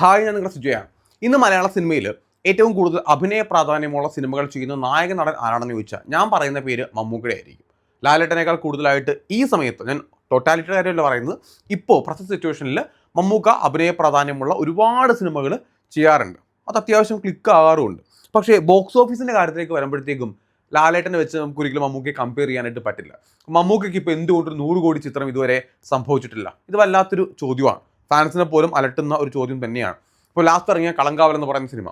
Hi ഞാൻ നിങ്ങളുടെ സുജയാണ് ഇന്ന് മലയാള സിനിമയിൽ ഏറ്റവും കൂടുതൽ അഭിനയ പ്രാധാന്യമുള്ള സിനിമകൾ ചെയ്യുന്ന നായക നടൻ ആരാണെന്ന് ചോദിച്ചാൽ ഞാൻ പറയുന്ന പേര് മമ്മൂക്കയുടെ ആയിരിക്കും. ലാലേട്ടനേക്കാൾ കൂടുതലായിട്ട് ഈ സമയത്ത് ഞാൻ ടോട്ടാലിറ്റി കാര്യമല്ല പറയുന്നത് ഇപ്പോൾ പ്രസന്റ് സിറ്റുവേഷനിൽ മമ്മൂക്ക അഭിനയ പ്രാധാന്യമുള്ള ഒരുപാട് സിനിമകൾ ചെയ്യാറുണ്ട്. അത് അത്യാവശ്യം ക്ലിക്ക് ആകാറുമുണ്ട്. പക്ഷേ ബോക്സ് ഓഫീസിന്റെ കാര്യത്തിലേക്ക് വരുമ്പോഴത്തേക്കും ലാലേട്ടനെ വെച്ച് നമുക്ക് ഒരിക്കലും മമ്മൂക്കയെ കമ്പയർ ചെയ്യാനായിട്ട് പറ്റില്ല. മമ്മൂക്കയ്ക്ക് ഇപ്പോൾ എന്തുകൊണ്ട് ഒരു നൂറ് കോടി ചിത്രം ഇതുവരെ സംഭവിച്ചിട്ടില്ല? ഇത് വല്ലാത്തൊരു ചോദ്യമാണ്. ഫാൻസിനെ പോലും അലട്ടുന്ന ഒരു ചോദ്യം തന്നെയാണ്. ഇപ്പോൾ ലാസ്റ്റ് ഇറങ്ങിയ കളങ്കാവൽ എന്ന് പറയുന്ന സിനിമ.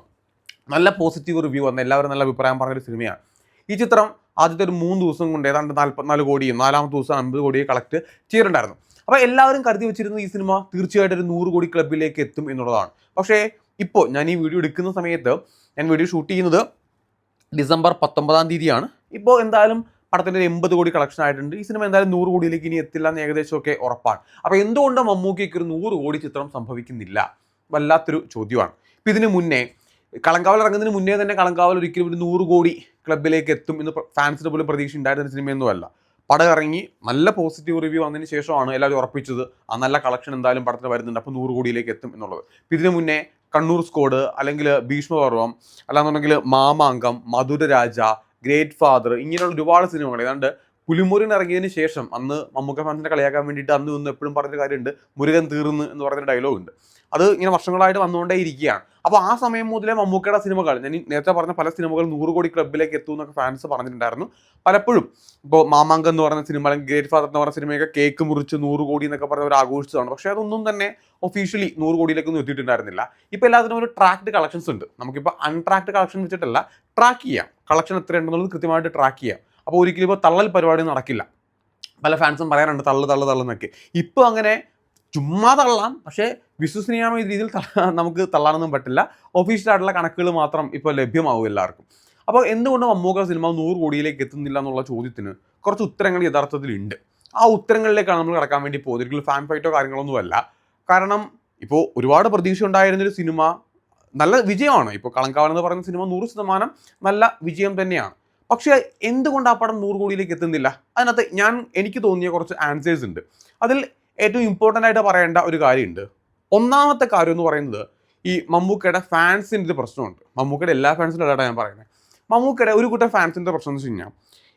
നല്ല പോസിറ്റീവ് റിവ്യൂ വന്ന എല്ലാവരും നല്ല അഭിപ്രായം പറഞ്ഞൊരു സിനിമയാണ്. ഈ ചിത്രം ആദ്യത്തെ ഒരു മൂന്ന് ദിവസം കൊണ്ട് ഏതാണ്ട് നാൽപ്പത്തിനാല് കോടിയും നാലാമത്തെ ദിവസം അമ്പത് കോടിയും കളക്ട് ചെയ്തിട്ടുണ്ടായിരുന്നു. അപ്പോൾ എല്ലാവരും കരുതി വെച്ചിരുന്നത് ഈ സിനിമ തീർച്ചയായിട്ടും ഒരു നൂറ് കോടി ക്ലബിലേക്ക് എത്തും എന്നുള്ളതാണ്. പക്ഷേ ഇപ്പോൾ ഞാൻ ഈ വീഡിയോ എടുക്കുന്ന സമയത്ത് ഞാൻ വീഡിയോ ഷൂട്ട് ചെയ്യുന്നത് ഡിസംബർ പത്തൊമ്പതാം തീയതിയാണ്. ഇപ്പോൾ എന്തായാലും പടത്തിന്റെ എൺപത് കോടി കളക്ഷൻ ആയിട്ടുണ്ട്. ഈ സിനിമ എന്തായാലും നൂറ് കോടിയിലേക്ക് ഇനി എത്തില്ല എന്ന് ഏകദേശമൊക്കെ ഉറപ്പാണ്. അപ്പോൾ എന്തുകൊണ്ട് മമ്മൂക്കിക്ക് ഒരു നൂറ് കോടി ചിത്രം സംഭവിക്കുന്നില്ല? വല്ലാത്തൊരു ചോദ്യമാണ്. ഇപ്പം ഇതിന് മുന്നേ കളങ്കാവൽ ഇറങ്ങുന്നതിന് മുന്നേ തന്നെ കളങ്കാവൽ ഒരിക്കലും ഒരു നൂറ് കോടി ക്ലബിലേക്ക് എത്തും എന്ന് ഫാൻസിന് പോലും പ്രതീക്ഷ ഉണ്ടായിരുന്ന സിനിമയൊന്നുമല്ല പടം ഇറങ്ങി നല്ല പോസിറ്റീവ് റിവ്യൂ വന്നതിന് ശേഷമാണ് എല്ലാവരും ഉറപ്പിച്ചത് ആ നല്ല കളക്ഷൻ എന്തായാലും പടത്തിന് വരുന്നുണ്ട്. അപ്പോൾ നൂറ് കോടിയിലേക്ക് എത്തും എന്നുള്ളത്. ഇതിന് മുന്നേ കണ്ണൂർ സ്കോഡ് അല്ലെങ്കിൽ ഭീഷ്മപർവം അല്ലാന്നുണ്ടെങ്കിൽ മാമാങ്കം മധുരരാജ ഗ്രേറ്റ് ഫാദർ ഇങ്ങനെയുള്ള ഒരുപാട് സിനിമകൾ. ഏതാണ്ട് പുലിമുരുകൻ ഇറങ്ങിയതിന് ശേഷം അന്ന് മമ്മൂക്ക ഫാൻസിനെ കളിയാക്കാൻ വേണ്ടിയിട്ട് അന്ന് നിന്ന് എപ്പോഴും പറഞ്ഞൊരു കാര്യമുണ്ട് മുരുകൻ തീർന്ന് എന്ന് പറയുന്ന ഡയലോഗ് ഉണ്ട്. അത് ഇങ്ങനെ വർഷങ്ങളായിട്ട് വന്നുകൊണ്ടേ ഇരിക്കുകയാണ്. അപ്പോൾ ആ സമയം മുതലേ മമ്മൂക്കയുടെ സിനിമകൾ ഞാൻ നേരത്തെ പറഞ്ഞ പല സിനിമകൾ നൂറ് കോടി ക്ലബിലേക്ക് എത്തും എന്നൊക്കെ ഫാൻസ് പറഞ്ഞിട്ടുണ്ടായിരുന്നു. പലപ്പോഴും ഇപ്പോൾ മാമാങ്കം എന്ന് പറഞ്ഞ സിനിമ അല്ലെങ്കിൽ ഗ്രേറ്റ് ഫാദർ എന്ന് പറഞ്ഞ സിനിമയൊക്കെ കേക്ക് മുറിച്ച് നൂറ് കോടി എന്നൊക്കെ പറഞ്ഞ ഒരു ആഘോഷിച്ചതാണ്. പക്ഷേ അതൊന്നും തന്നെ ഒഫീഷ്യലി നൂറ് കോടിയിലേക്കൊന്നും എത്തിയിട്ടുണ്ടായിരുന്നില്ല. ഇപ്പോൾ എല്ലാത്തിനും ഒരു ട്രാക്ഡ് കളക്ഷൻസ് ഉണ്ട്. നമുക്കിപ്പോൾ അൺട്രാക്ഡ് കളക്ഷൻ വെച്ചിട്ടല്ല ട്രാക്ക് ചെയ്യാം. കളക്ഷൻ എത്രയുണ്ടെന്നുള്ളത് കൃത്യമായിട്ട് ട്രാക്ക് ചെയ്യാം. അപ്പോൾ ഒരിക്കലും ഇപ്പോൾ തള്ളൽ പരിപാടി നടക്കില്ല. പല ഫാൻസും പറയാറുണ്ട് തള്ളു തള്ളു തള്ളുന്നൊക്കെ ഇപ്പോൾ അങ്ങനെ ചുമ്മാ തള്ളാം. പക്ഷേ വിശ്വസനീയമായ രീതിയിൽ നമുക്ക് തള്ളാനൊന്നും പറ്റില്ല. ഒഫീഷ്യലായിട്ടുള്ള കണക്കുകൾ മാത്രം ഇപ്പോൾ ലഭ്യമാവും എല്ലാവർക്കും. അപ്പോൾ എന്തുകൊണ്ട് മമ്മൂക്ക സിനിമ നൂറ് കോടിയിലേക്ക് എത്തുന്നില്ല എന്നുള്ള ചോദ്യത്തിന് കുറച്ച് ഉത്തരങ്ങൾ യഥാർത്ഥത്തിലുണ്ട് ആ ഉത്തരങ്ങളിലേക്കാണ് നമ്മൾ കിടക്കാൻ വേണ്ടി പോകുന്നത്. ഒരിക്കലും ഫാൻ ഫൈറ്റോ കാര്യങ്ങളൊന്നുമല്ല കാരണം ഇപ്പോൾ ഒരുപാട് പ്രതീക്ഷ ഉണ്ടായിരുന്നൊരു സിനിമ നല്ല വിജയമാണ്. ഇപ്പോൾ കളങ്കാവൻ എന്ന് പറയുന്ന സിനിമ നൂറ് ശതമാനം നല്ല വിജയം തന്നെയാണ്. പക്ഷേ എന്തുകൊണ്ട് ആ പടം നൂറ് കോടിയിലേക്ക് എത്തുന്നില്ല? അതിനകത്ത് ഞാൻ എനിക്ക് തോന്നിയ കുറച്ച് ആൻസേഴ്സ് ഉണ്ട്. അതിൽ ഏറ്റവും ഇമ്പോർട്ടന്റ് ആയിട്ട് പറയേണ്ട ഒരു കാര്യമുണ്ട്. ഒന്നാമത്തെ കാര്യം എന്ന് പറയുന്നത് ഈ മമ്മൂക്കയുടെ ഫാൻസിന്റെ ഒരു പ്രശ്നമുണ്ട്. മമ്മൂക്കയുടെ എല്ലാ ഫാൻസിന്റെ ഇടയിലാണ് ഞാൻ പറയുന്നത് മമ്മൂക്കയുടെ ഒരു കൂട്ടം ഫാൻസിന്റെ പ്രശ്നം എന്ന് വെച്ച് കഴിഞ്ഞാൽ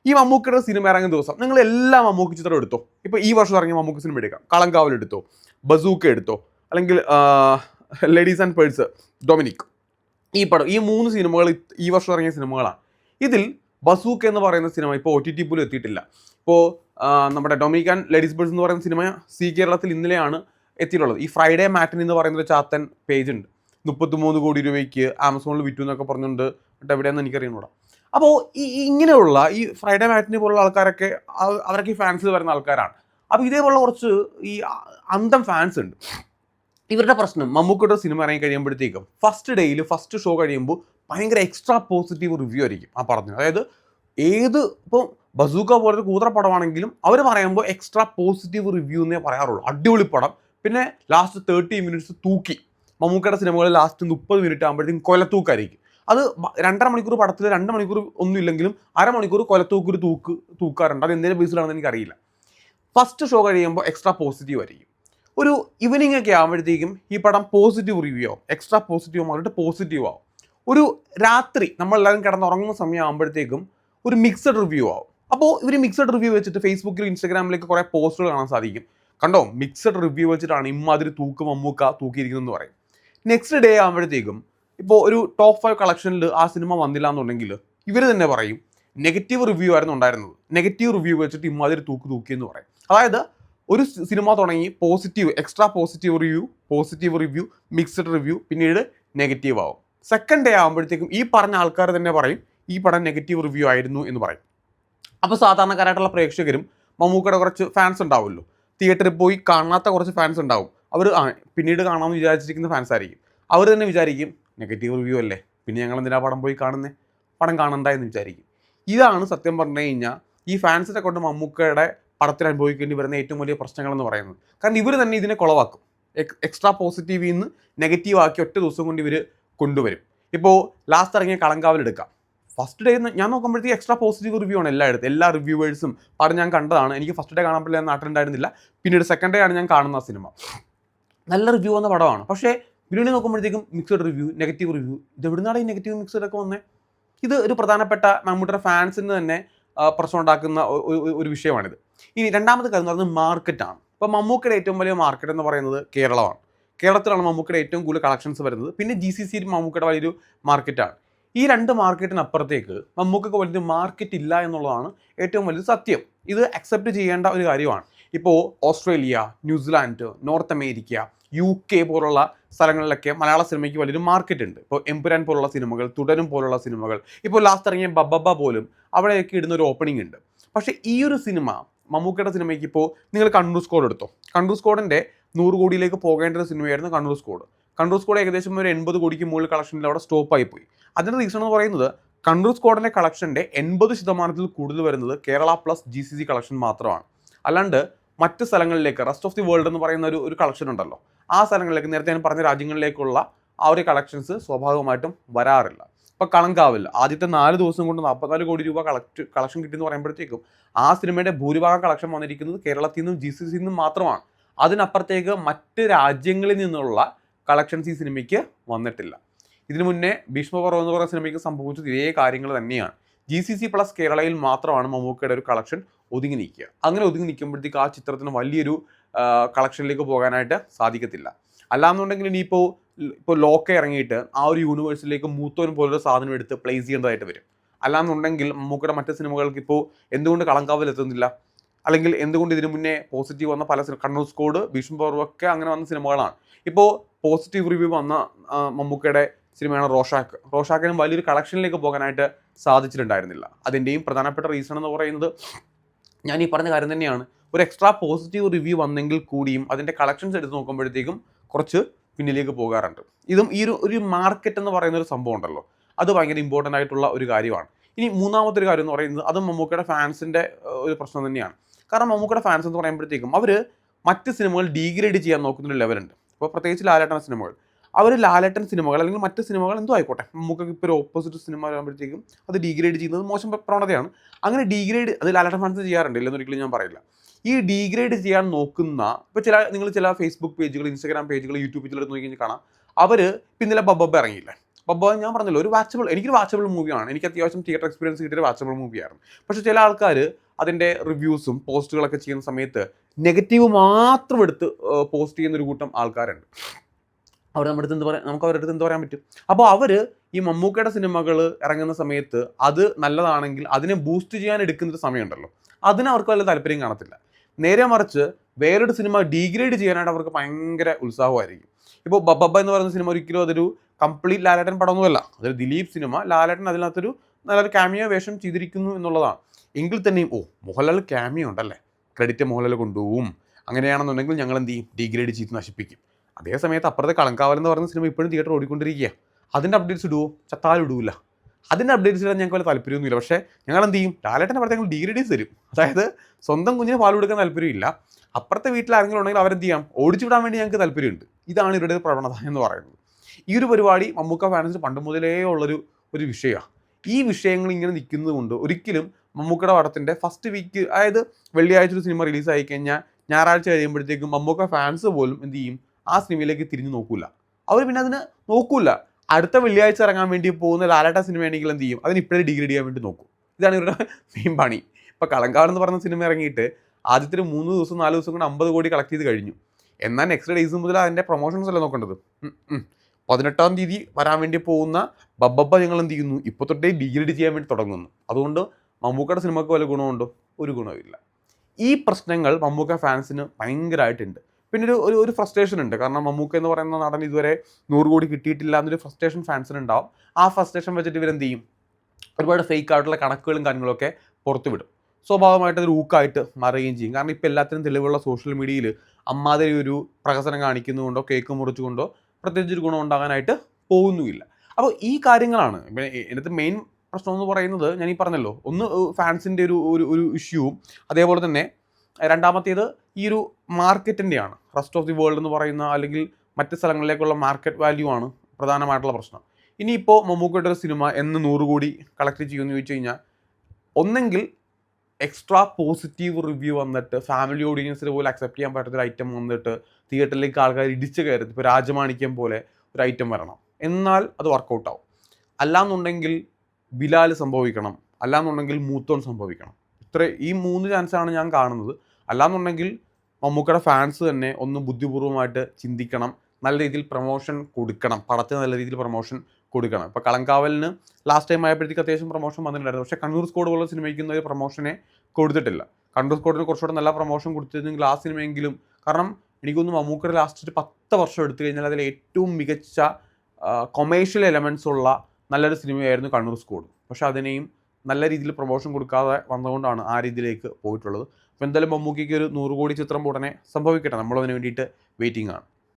ഈ മമ്മൂക്കയുടെ സിനിമ ഇറങ്ങുന്ന ദിവസം നിങ്ങൾ എല്ലാ മമ്മൂക്ക് ചിത്രം എടുത്തോ. ഇപ്പോൾ ഈ വർഷം ഇറങ്ങിയ മമ്മൂക്ക് സിനിമ എടുക്കാം. കളങ്കാവൽ എടുത്തോ ബസൂക്ക എടുത്തോ അല്ലെങ്കിൽ ലേഡീസ് ആൻഡ് പേഴ്സ് ഡൊമിനിക് ഈ പടം ഈ മൂന്ന് സിനിമകൾ ഈ വർഷം ഇറങ്ങിയ സിനിമകളാണ് ഇതിൽ ബസൂക്ക എന്ന് പറയുന്ന സിനിമ ഇപ്പോൾ ഒ ടി ടി പോലും എത്തിയിട്ടില്ല. ഇപ്പോൾ നമ്മുടെ ഡൊമിനിക് ആൻഡ് ലേഡീസ് ബേഴ്സ് എന്ന് പറയുന്ന സിനിമ സി കേരളത്തിൽ ഇന്നലെയാണ് എത്തിയിട്ടുള്ളത്. ഈ ഫ്രൈഡേ മാറ്റിൻ എന്ന് പറയുന്ന ഒരു ചാത്തൻ പേജ് ഉണ്ട് മുപ്പത്തിമൂന്ന് കോടി രൂപയ്ക്ക് ആമസോണിൽ വിറ്റു എന്നൊക്കെ പറഞ്ഞുകൊണ്ട് എവിടെയാണെന്ന് എനിക്കറിയുന്നൂടാ അപ്പോൾ ഈ ഇങ്ങനെയുള്ള ഈ ഫ്രൈഡേ മാറ്റിനെ പോലുള്ള ആൾക്കാരൊക്കെ അവ- അവരൊക്കെ ഈ ഫാൻസ് വരുന്ന ആൾക്കാരാണ്. അപ്പോൾ ഇതേപോലുള്ള കുറച്ച് ഈ അന്തം ഫാൻസ് ഉണ്ട്. ഇവരുടെ പ്രശ്നം മമ്മൂക്കയുടെ സിനിമ ഇറങ്ങി കഴിയുമ്പോഴത്തേക്കും ഫസ്റ്റ് ഡേയിൽ ഫസ്റ്റ് ഷോ കഴിയുമ്പോൾ ഭയങ്കര എക്സ്ട്രാ പോസിറ്റീവ് റിവ്യൂ ആയിരിക്കും. ആ പറഞ്ഞു അതായത് ഏത് ഇപ്പോൾ ബസൂക്ക പോലത്തെ കൂതറ പടമാണെങ്കിലും അവർ പറയുമ്പോൾ എക്സ്ട്രാ പോസിറ്റീവ് റിവ്യൂ എന്നേ പറയാറുള്ളൂ. അടിപൊളി പടം. പിന്നെ ലാസ്റ്റ് തേർട്ടി മിനിറ്റ്സ് തൂക്കി. മമ്മൂക്കയുടെ സിനിമകളിൽ ലാസ്റ്റ് മുപ്പത് മിനിറ്റ് ആകുമ്പോഴത്തേക്കും കൊലത്തൂക്കായിരിക്കും. അത് രണ്ടര മണിക്കൂർ പടത്തിൽ രണ്ട് മണിക്കൂർ ഒന്നും ഇല്ലെങ്കിലും അരമണിക്കൂർ കൊലത്തൂക്ക് ഒരു തൂക്ക് തൂക്കാറുണ്ട്. അത് എന്തിന്റെ ബേസിലാണെന്ന് എനിക്കറിയില്ല. ഫസ്റ്റ് ഷോ കഴിയുമ്പോൾ എക്സ്ട്രാ പോസിറ്റീവ് ആയിരിക്കും. ഒരു ഈവനിങ് ഒക്കെ ആകുമ്പോഴത്തേക്കും ഈ പടം പോസിറ്റീവ് റിവ്യൂ ആവും. എക്സ്ട്രാ പോസിറ്റീവ് മാറിയിട്ട് പോസിറ്റീവ് ആവും. ഒരു രാത്രി നമ്മളെല്ലാവരും കിടന്നുറങ്ങുന്ന സമയം ആകുമ്പോഴത്തേക്കും ഒരു മിക്സഡ് റിവ്യൂ ആവും. അപ്പോൾ ഇവർ മിക്സഡ് റിവ്യൂ വെച്ചിട്ട് ഫേസ്ബുക്കിലും ഇൻസ്റ്റാഗ്രാമിലേക്ക് കുറേ പോസ്റ്റുകൾ കാണാൻ സാധിക്കും. കണ്ടോ? മിക്സഡ് റിവ്യൂ വെച്ചിട്ടാണ് ഇമ്മാതിരി തൂക്ക് മമ്മൂക്ക തൂക്കിയിരിക്കുന്നതെന്ന് പറയും. നെക്സ്റ്റ് ഡേ ആകുമ്പോഴത്തേക്കും ഇപ്പോൾ ഒരു ടോപ്പ് ഫൈവ് കളക്ഷനിൽ ആ സിനിമ വന്നില്ല എന്നുണ്ടെങ്കിൽ ഇവർ തന്നെ പറയും നെഗറ്റീവ് റിവ്യൂ ആയിരുന്നു ഉണ്ടായിരുന്നത്. നെഗറ്റീവ് റിവ്യൂ വെച്ചിട്ട് ഇമ്മാതിരി തൂക്ക് തൂക്കിയെന്ന് പറയും. അതായത് ഒരു സിനിമ തുടങ്ങി positive extra positive review positive review mixed review പിന്നീട് നെഗറ്റീവ് ആവും. സെക്കൻഡ് ഡേ ആകുമ്പോഴത്തേക്കും ഈ പറഞ്ഞ ആൾക്കാർ തന്നെ പറയും ഈ പടം നെഗറ്റീവ് റിവ്യൂ ആയിരുന്നു എന്ന് പറയും. അപ്പോൾ സാധാരണക്കാരായിട്ടുള്ള പ്രേക്ഷകരും മമ്മൂക്കയുടെ കുറച്ച് ഫാൻസ് ഉണ്ടാവുമല്ലോ. തിയേറ്ററിൽ പോയി കാണാത്ത കുറച്ച് ഫാൻസ് ഉണ്ടാവും. അവർ പിന്നീട് കാണാമെന്ന് വിചാരിച്ചിരിക്കുന്ന ഫാൻസ് ആയിരിക്കും. അവർ തന്നെ വിചാരിക്കും നെഗറ്റീവ് റിവ്യൂ അല്ലേ? പിന്നെ ഞങ്ങൾ എന്തിനാ പടം പോയി കാണുന്നേ? പടം കാണണ്ട എന്ന് വിചാരിക്കും. ഇതാണ് സത്യം പറഞ്ഞു കഴിഞ്ഞാൽ ഈ ഫാൻസിനെ കൊണ്ട് മമ്മൂക്കയുടെ പടത്തിൽ അനുഭവിക്കേണ്ടി വരുന്ന ഏറ്റവും വലിയ പ്രശ്നങ്ങൾ എന്ന് പറയുന്നത്. കാരണം ഇവർ തന്നെ ഇതിനെ കുളവാക്കും. എക്സ്ട്രാ പോസിറ്റീവിൽ നിന്ന് നെഗറ്റീവ് ആക്കി ഒറ്റ ദിവസം കൊണ്ട് ഇവർ കൊണ്ടുവരും. ഇപ്പോൾ ലാസ്റ്റ് ഇറങ്ങിയ കളങ്കാവൽ എടുക്കാം. ഫസ്റ്റ് ഡേ ഞാൻ നോക്കുമ്പോഴത്തേക്ക് എക്സ്ട്രാ പോസിറ്റീവ് റിവ്യൂ ആണ് എല്ലായിടത്തും എല്ലാ റിവ്യൂവേഴ്സും പടം ഞാൻ കണ്ടതാണ്. എനിക്ക് ഫസ്റ്റ് ഡേ കാണാൻ പറ്റില്ല നാട്ടിലുണ്ടായിരുന്നില്ല. പിന്നീട് സെക്കൻഡ് ഡേ ആണ് ഞാൻ കാണുന്ന സിനിമ നല്ല റിവ്യൂ വന്ന പടമാണ്. പക്ഷേ പിന്നീട് നോക്കുമ്പോഴത്തേക്കും മിക്സഡ് റിവ്യൂ നെഗറ്റീവ് റിവ്യൂ ഇത് എവിടുന്നാണ് ഈ നെഗറ്റീവ് മിക്സഡ് ഒക്കെ വന്നേ? ഇത് ഒരു പ്രധാനപ്പെട്ട മമ്മൂട്ടിയുടെ ഫാൻസിന് തന്നെ പ്രശ്നം ഉണ്ടാക്കുന്ന ഒരു വിഷയമാണിത്. ഇനി രണ്ടാമത്തെ കാര്യം എന്ന് പറയുന്നത് മാർക്കറ്റാണ് ഇപ്പോൾ മമ്മൂക്കയുടെ ഏറ്റവും വലിയ മാർക്കറ്റ് എന്ന് പറയുന്നത് കേരളമാണ്. കേരളത്തിലാണ് മമ്മൂക്കയുടെ ഏറ്റവും കൂടുതൽ കളക്ഷൻസ് വരുന്നത്. പിന്നെ ജി സി സി മമ്മൂക്കയുടെ വലിയൊരു മാർക്കറ്റാണ് ഈ രണ്ട് മാർക്കറ്റിനപ്പുറത്തേക്ക് നമുക്കൊക്കെ വലിയ മാർക്കറ്റ് ഇല്ല എന്നുള്ളതാണ് ഏറ്റവും വലിയ സത്യം. ഇത് അക്സെപ്റ്റ് ചെയ്യേണ്ട ഒരു കാര്യമാണ്. ഇപ്പോൾ Australia New Zealand North America U K പോലുള്ള സ്ഥലങ്ങളിലൊക്കെ മലയാള സിനിമയ്ക്ക് വലിയൊരു മാർക്കറ്റ് ഉണ്ട്. ഇപ്പോൾ എംപുരാൻ പോലുള്ള സിനിമകൾ തുടരും പോലുള്ള സിനിമകൾ ഇപ്പോൾ ലാസ്റ്റ് ഇറങ്ങിയ ബബ്ബബ പോലും അവിടെയൊക്കെ ഇടുന്ന ഒരു ഓപ്പണിംഗ് ഉണ്ട്. പക്ഷേ ഈ ഒരു സിനിമ മമ്മൂക്കയുടെ സിനിമയ്ക്ക് ഇപ്പോൾ നിങ്ങൾ കണ്ണൂർ സ്കോഡ് എടുത്തോ. കണ്ണൂർ സ്കോഡിന്റെ നൂറ് കോടിയിലേക്ക് പോകേണ്ട ഒരു സിനിമയായിരുന്നു കണ്ണൂർ സ്കോഡ് കണ്ണൂർ സ്കോഡ് ഏകദേശം ഒരു എൺപത് കോടിക്ക് മുകളിൽ കളക്ഷനിൽ അവിടെ സ്റ്റോപ്പായി പോയി. അതിന്റെ റീസൺ എന്ന് പറയുന്നത് കണ്ണൂർ സ്കോഡിന്റെ കളക്ഷന്റെ എൺപത് ശതമാനത്തിൽ കൂടുതൽ വരുന്നത് Kerala plus G C C collection മാത്രമാണ്. അല്ലാണ്ട് മറ്റ് സ്ഥലങ്ങളിലേക്ക് റെസ്റ്റ് ഓഫ് ദി വേൾഡ് എന്ന് പറയുന്ന ഒരു ഒരു കളക്ഷൻ ഉണ്ടല്ലോ. ആ സ്ഥലങ്ങളിലേക്ക് നേരത്തെ ഞാൻ പറഞ്ഞ രാജ്യങ്ങളിലേക്കുള്ള ആ ഒരു കളക്ഷൻസ് സ്വാഭാവികമായിട്ടും വരാറില്ല. ഇപ്പോൾ കളങ്കാവിൽ ആദ്യത്തെ നാല് ദിവസം കൊണ്ട് നാൽപ്പത്തിനാല് കോടി രൂപ കളക്ട് കളക്ഷൻ കിട്ടിയെന്ന് പറയുമ്പോഴത്തേക്കും ആ സിനിമയുടെ ഭൂരിഭാഗം കളക്ഷൻ വന്നിരിക്കുന്നത് കേരളത്തിൽ നിന്നും ജി സി സിയിൽ നിന്നും മാത്രമാണ്. അതിനപ്പുറത്തേക്ക് മറ്റ് രാജ്യങ്ങളിൽ നിന്നുള്ള കളക്ഷൻസ് ഈ സിനിമയ്ക്ക് വന്നിട്ടില്ല. ഇതിനു മുന്നേ ഭീഷ്മപർവം എന്ന് പറയുന്ന സിനിമയ്ക്ക് സംഭവിച്ചത് ഇതേ കാര്യങ്ങൾ തന്നെയാണ്. ജി സി സി പ്ലസ് കേരളയിൽ മാത്രമാണ് മമ്മൂക്കയുടെ ഒരു കളക്ഷൻ ഒതുങ്ങി നിൽക്കുക. അങ്ങനെ ഒതുങ്ങി നിൽക്കുമ്പോഴത്തേക്ക് ആ ചിത്രത്തിന് വലിയൊരു കളക്ഷനിലേക്ക് പോകാനായിട്ട് സാധിക്കത്തില്ല. അല്ലാന്നുണ്ടെങ്കിൽ ഇനിയിപ്പോൾ ഇപ്പോൾ ലോക്ക ഇറങ്ങിയിട്ട് ആ ഒരു യൂണിവേഴ്സിലേക്ക് മൂത്തോൻ പോലൊരു സാധനം എടുത്ത് പ്ലേസ് ചെയ്യേണ്ടതായിട്ട് വരും. അല്ലാന്നുണ്ടെങ്കിൽ മമ്മൂക്കയുടെ മറ്റു സിനിമകൾക്ക് ഇപ്പോൾ എന്തുകൊണ്ട് കളങ്കാവിൽ എത്തുന്നില്ല? അല്ലെങ്കിൽ എന്തുകൊണ്ട് ഇതിനു മുന്നേ പോസിറ്റീവ് വന്ന പല കണ്ണൂർ സ്കോഡ് ഭീഷ്മ പർവൊക്കെ അങ്ങനെ വന്ന സിനിമകളാണ്. ഇപ്പോൾ പോസിറ്റീവ് റിവ്യൂ വന്ന മമ്മൂക്കയുടെ സിനിമയാണ് റോഷാക്ക്. റോഷാക്കിനും വലിയൊരു കളക്ഷനിലേക്ക് പോകാനായിട്ട് സാധിച്ചിട്ടുണ്ടായിരുന്നില്ല. അതിന്റെയും പ്രധാനപ്പെട്ട റീസൺ എന്ന് പറയുന്നത് ഞാൻ ഈ പറഞ്ഞ കാര്യം തന്നെയാണ്. ഒരു എക്സ്ട്രാ പോസിറ്റീവ് റിവ്യൂ വന്നെങ്കിൽ കൂടിയും അതിന്റെ കളക്ഷൻസ് എടുത്ത് നോക്കുമ്പോഴത്തേക്കും കുറച്ച് പിന്നിലേക്ക് പോകാറുണ്ട്. ഇതും ഈ ഒരു ഒരു മാർക്കറ്റ് എന്ന് പറയുന്ന ഒരു സംഭവം ഉണ്ടല്ലോ. അത് ഭയങ്കര ഇമ്പോർട്ടന്റ് ആയിട്ടുള്ള ഒരു കാര്യമാണ്. ഇനി മൂന്നാമത്തെ ഒരു കാര്യം എന്ന് പറയുന്നത് അതും മമ്മൂക്കയുടെ ഫാൻസിന്റെ ഒരു പ്രശ്നം തന്നെയാണ്. കാരണം മമ്മൂക്കയുടെ ഫാൻസ് എന്ന് പറയുമ്പോഴത്തേക്കും അവർ മറ്റ് സിനിമകൾ ഡീഗ്രേഡ് ചെയ്യാൻ നോക്കുന്ന ഒരു ലെവലുണ്ട് ഇപ്പോൾ പ്രത്യേകിച്ച് ലാലേട്ടൻ സിനിമകൾ. അവർ ലാലേട്ടൻ സിനിമകൾ അല്ലെങ്കിൽ മറ്റ് സിനിമകൾ എന്തോ ആയിക്കോട്ടെ. നമുക്ക് ഇപ്പോൾ ഒരു ഓപ്പോസിറ്റ് സിനിമ വരുമ്പോഴത്തേക്കും അത് ഡിഗ്രേഡ് ചെയ്യുന്നത് മോശം പ്രവണതയാണ്. അങ്ങനെ ഡിഗ്രേഡ് അത് ലാലേട്ടൻ ഫാൻസ് ചെയ്യാറുണ്ട് ഇല്ലെന്ന് ഒരിക്കലും ഞാൻ പറയില്ല. ഈ ഡീഗ്രേഡ് ചെയ്യാൻ നോക്കുന്ന ഇപ്പോൾ ചില നിങ്ങൾ ചില ഫേസ്ബുക്ക് പേജുകൾ ഇൻസ്റ്റാഗ്രാം പേജുകൾ യൂട്യൂബ് പേജുകൾ നോക്കി കഴിഞ്ഞാൽ കാണാം. അവർ പിന്നിലെ ബബ്ബ ഇറങ്ങിയില്ല. ബബ്ബ ഞാൻ പറഞ്ഞല്ലോ ഒരു വാച്ചബിൾ എനിക്കൊരു വാച്ചബിൾ മൂവിയാണ് എനിക്ക് അത്യാവശ്യം തിയേറ്റർ എക്സ്പീരിയൻസ് കിട്ടിയ വാച്ചബിൾ മൂവിയായിരുന്നു പക്ഷേ ചില ആൾക്കാർ അതിന്റെ റിവ്യൂസും പോസ്റ്റുകളൊക്കെ ചെയ്യുന്ന സമയത്ത് നെഗറ്റീവ് മാത്രം എടുത്ത് പോസ്റ്റ് ചെയ്യുന്ന ഒരു കൂട്ടം ആൾക്കാരുണ്ട്. അവർ നമ്മുടെ അടുത്ത് എന്ത് പറയാം നമുക്ക് അവരുടെ അടുത്ത് എന്ത് പറയാൻ പറ്റും? അപ്പോൾ അവർ ഈ മമ്മൂക്കയുടെ സിനിമകൾ ഇറങ്ങുന്ന സമയത്ത് അത് നല്ലതാണെങ്കിൽ അതിനെ ബൂസ്റ്റ് ചെയ്യാൻ എടുക്കുന്ന ഒരു സമയമുണ്ടല്ലോ. അതിന് അവർക്ക് വല്ല താല്പര്യം കാണത്തില്ല. നേരെ മറിച്ച് വേറൊരു സിനിമ ഡീഗ്രേഡ് ചെയ്യാനായിട്ട് അവർക്ക് ഭയങ്കര ഉത്സാഹമായിരിക്കും. ഇപ്പോൾ ബബ്ബ എന്ന് പറയുന്ന സിനിമ ഒരിക്കലും അതൊരു കംപ്ലീറ്റ് ലാലേട്ടൻ പടമൊന്നുമല്ല. അതൊരു ദിലീപ് സിനിമ. ലാലേട്ടൻ അതിനകത്തൊരു നല്ലൊരു ക്യാമിയോ വേഷം ചെയ്തിരിക്കുന്നു എന്നുള്ളതാണ്. എങ്കിൽ തന്നെയും ഓ മോഹൻലാൽ ക്യാമിയോ ഉണ്ടല്ലേ? ക്രെഡിറ്റ് മോഹൻലാൽ കൊണ്ടുപോകും അങ്ങനെയാണെന്നുണ്ടെങ്കിൽ ഞങ്ങൾ എന്ത് ചെയ്യും? ഡിഗ്രേഡ് ചെയ്ത് നശിപ്പിക്കും. അതേ സമയത്ത് അപ്പുറത്തെ കളങ്കാവൽ എന്ന് പറയുന്ന സിനിമ ഇപ്പോഴും തിയേറ്റർ ഓടിക്കൊണ്ടിരിക്കുക അതിന്റെ അപ്ഡേറ്റ്സ് ഇടുവോ? ചത്താലും ഇടൂല. അതിന്റെ അപ്ഡേറ്റ്സ് ഇടാൻ ഞങ്ങൾക്ക് വലിയ താല്പര്യമൊന്നുമില്ല. പക്ഷേ ഞങ്ങൾ എന്ത് ചെയ്യും? ലാലേട്ടന്റെ അപ്പുറത്തെ ഞങ്ങൾ ചെയ്ത് തരും. അതായത് സ്വന്തം കുഞ്ഞിന് പാൽ കൊടുക്കാൻ താല്പര്യമില്ല. അപ്പുറത്തെ വീട്ടിൽ ആരെങ്കിലും ഉണ്ടെങ്കിൽ അവരെന്ത് ചെയ്യാം? ഓടിച്ചു വിടാൻ വേണ്ടി ഞങ്ങൾക്ക് താല്പര്യമുണ്ട്. ഇതാണ് ഇവരുടെ പ്രവണത എന്ന് പറയുന്നത്. ഈ ഒരു പരിപാടി മമ്മൂക്ക ഫാൻസിന് പണ്ട് മുതലേ ഉള്ളൊരു ഒരു വിഷയമാണ്. ഈ വിഷയങ്ങൾ ഇങ്ങനെ നിൽക്കുന്നത് കൊണ്ട് ഒരിക്കലും മമ്മൂക്കയുടെ പടത്തിന്റെ ഫസ്റ്റ് വീക്ക് അതായത് വെള്ളിയാഴ്ച ഒരു സിനിമ റിലീസ് ആയി കഴിഞ്ഞാൽ ഞായറാഴ്ച കഴിയുമ്പോഴത്തേക്കും മമ്മൂക്ക ഫാൻസ് പോലും എന്ത് ചെയ്യും? ആ സിനിമയിലേക്ക് തിരിഞ്ഞു നോക്കൂല. അവർ പിന്നെ അതിന് നോക്കൂല. അടുത്ത വെള്ളിയാഴ്ച ഇറങ്ങാൻ വേണ്ടി പോകുന്ന ലാലേട്ട സിനിമയാണെങ്കിൽ എന്ത് ചെയ്യും? അതിന് ഇപ്പോഴേ ഡിഗ്രേഡ് ചെയ്യാൻ വേണ്ടി നോക്കും. ഇതാണ് ഇവരുടെ മെയിൻ പണി. ഇപ്പോൾ കളങ്കാട് എന്ന് പറഞ്ഞ സിനിമ ഇറങ്ങിയിട്ട് ആദ്യത്തെ മൂന്ന് ദിവസം നാല് ദിവസം കൊണ്ട് അമ്പത് കോടി കളക്ട് ചെയ്ത് കഴിഞ്ഞു. എന്നാൽ നെക്സ്റ്റ് ഡേയ്സ് മുതൽ അതിന്റെ പ്രൊമോഷൻസ് അല്ല നോക്കേണ്ടത്. പതിനെട്ടാം തീയതി വരാൻ വേണ്ടി പോകുന്ന ബബ്ബബ്ബ ഞങ്ങൾ എന്ത് ചെയ്യുന്നു? ഇപ്പോൾ തൊട്ടേ ഡിഗ്രേഡ് ചെയ്യാൻ വേണ്ടി തുടങ്ങുന്നു. അതുകൊണ്ട് മമ്മൂക്കയുടെ സിനിമക്ക് വല്ല ഗുണമുണ്ടോ? ഒരു ഗുണമില്ല ഈ പ്രശ്നങ്ങൾ മമ്മൂക്ക ഫാൻസിന് ഭയങ്കരമായിട്ടുണ്ട് പിന്നെ ഒരു ഒരു ഒരു ഫ്രസ്ട്രേഷൻ ഉണ്ട്. കാരണം മമ്മൂക്ക എന്ന് പറയുന്ന നടൻ ഇതുവരെ നൂറ് കോടി കിട്ടിയിട്ടില്ല എന്നൊരു ഫ്രസ്ട്രേഷൻ ഫാൻസിന് ഉണ്ടാവും ആ ഫ്രസ്ട്രേഷൻ വെച്ചിട്ട് ഇവരെന്ത് ചെയ്യും? ഒരുപാട് ഫേക്ക് ആയിട്ടുള്ള കണക്കുകളും കാര്യങ്ങളൊക്കെ പുറത്തു വിടും സ്വാഭാവികമായിട്ട് ഒരു ഊക്കായിട്ട് മാറുകയും ചെയ്യും. കാരണം ഇപ്പോൾ എല്ലാത്തിനും തെളിവുള്ള സോഷ്യൽ മീഡിയയിൽ അമ്മാതിരി ഒരു പ്രഹസനം കാണിക്കുന്നതുകൊണ്ടോ കേക്ക് മുറിച്ചുകൊണ്ടോ പ്രത്യേകിച്ച് ഒരു ഗുണം ഉണ്ടാകാനായിട്ട് പോകുന്നുമില്ല. അപ്പോൾ ഈ കാര്യങ്ങളാണ്. ഇതിനകത്ത് മെയിൻ പ്രശ്നം എന്ന് പറയുന്നത് ഞാൻ ഈ പറഞ്ഞല്ലോ ഒന്ന് ഫാൻസിന്റെ ഒരു ഒരു ഒരു ഇഷ്യൂവും അതേപോലെ തന്നെ രണ്ടാമത്തേത് ഈ ഒരു മാർക്കറ്റിന്റെയാണ് റെസ്റ്റ് ഓഫ് ദി വേൾഡ് എന്ന് പറയുന്ന അല്ലെങ്കിൽ മറ്റ് സ്ഥലങ്ങളിലേക്കുള്ള മാർക്കറ്റ് വാല്യൂ ആണ് പ്രധാനമായിട്ടുള്ള പ്രശ്നം. ഇനിയിപ്പോൾ മമ്മൂക്കയുടെ ഒരു സിനിമ എന്ന് നൂറ് കോടി കളക്ട് ചെയ്യുമെന്ന് ചോദിച്ചു കഴിഞ്ഞാൽ ഒന്നെങ്കിൽ എക്സ്ട്രാ പോസിറ്റീവ് റിവ്യൂ വന്നിട്ട് ഫാമിലി ഓഡിയൻസിന് പോലെ അക്സെപ്റ്റ് ചെയ്യാൻ പറ്റാത്തൊരു ഐറ്റം വന്നിട്ട് തിയേറ്ററിലേക്ക് ആൾക്കാർ ഇടിച്ച് കയറുന്നത് ഇപ്പോൾ രാജമാണിക്യം പോലെ ഒരു ഐറ്റം വരണം. എന്നാൽ അത് വർക്കൗട്ടാവും അല്ലാന്നുണ്ടെങ്കിൽ ബിലാൽ സംഭവിക്കണം. അല്ലാന്നുണ്ടെങ്കിൽ മൂത്തോൺ സംഭവിക്കണം. ഇത്ര ഈ മൂന്ന് ചാൻസാണ് ഞാൻ കാണുന്നത്. അല്ലാന്നുണ്ടെങ്കിൽ മമ്മൂക്കയുടെ ഫാൻസ് തന്നെ ഒന്ന് ബുദ്ധിപൂർവമായിട്ട് ചിന്തിക്കണം. നല്ല രീതിയിൽ പ്രൊമോഷൻ കൊടുക്കണം. പടത്തിന് നല്ല രീതിയിൽ പ്രൊമോഷൻ കൊടുക്കണം. ഇപ്പോൾ കളങ്കാവലിന് ലാസ്റ്റ് ടൈം ആയപ്പോഴത്തേക്ക് അത്യാവശ്യം പ്രൊമോഷൻ വന്നിട്ടുണ്ടായിരുന്നു. പക്ഷേ കണ്ണൂർ സ്കോഡ് പോലുള്ള സിനിമയ്ക്ക് ഒരു പ്രൊമോഷനെ കൊടുത്തിട്ടില്ല. കണ്ണൂർ സ്കോഡിന് കുറച്ചുകൂടെ നല്ല പ്രൊമോഷൻ കൊടുത്തിരുന്നെങ്കിൽ ആ സിനിമയെങ്കിലും കാരണം എനിക്കൊന്ന് മമ്മൂക്കയുടെ ലാസ്റ്റ് ഒരു പത്ത് വർഷം എടുത്തു കഴിഞ്ഞാൽ അതിൽ ഏറ്റവും മികച്ച കൊമേഴ്ഷ്യൽ എലമെൻസ് ഉള്ള നല്ലൊരു സിനിമയായിരുന്നു കണ്ണൂർ സ്കൂൾ. പക്ഷെ അതിനെയും നല്ല രീതിയിൽ പ്രൊമോഷൻ കൊടുക്കാതെ വന്നതുകൊണ്ടാണ് ആ രീതിയിലേക്ക് പോയിട്ടുള്ളത്. അപ്പോൾ എന്തായാലും മമ്മൂക്കിക്ക് ഒരു നൂറ് കോടി ചിത്രം ഉടനെ സംഭവിക്കട്ടെ. നമ്മളതിന് വേണ്ടിയിട്ട് വെയിറ്റിംഗ് ആണ്.